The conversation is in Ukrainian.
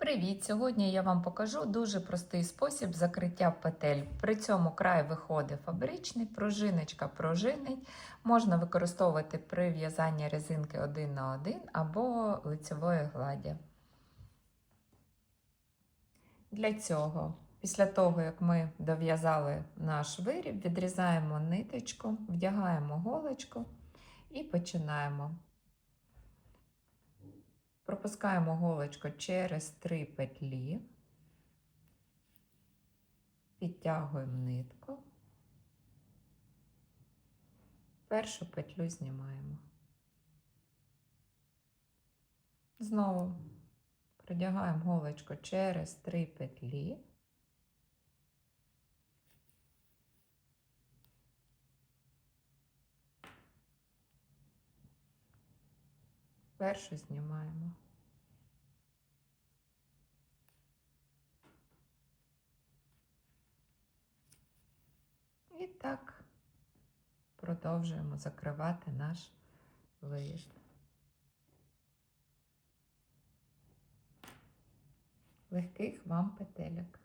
Привіт! Сьогодні я вам покажу дуже простий спосіб закриття петель. При цьому край виходить фабричний, пружиночка пружинить. Можна використовувати при в'язанні резинки один на один або лицевої гладі. Для цього, після того, як ми дов'язали наш виріб, відрізаємо ниточку, вдягаємо голочку і починаємо. Пропускаємо голочку через три петлі, підтягуємо нитку, першу петлю знімаємо. Знову продягаємо голочку через три петлі. Першу знімаємо. І так продовжуємо закривати наш виріб. Легких вам петельок.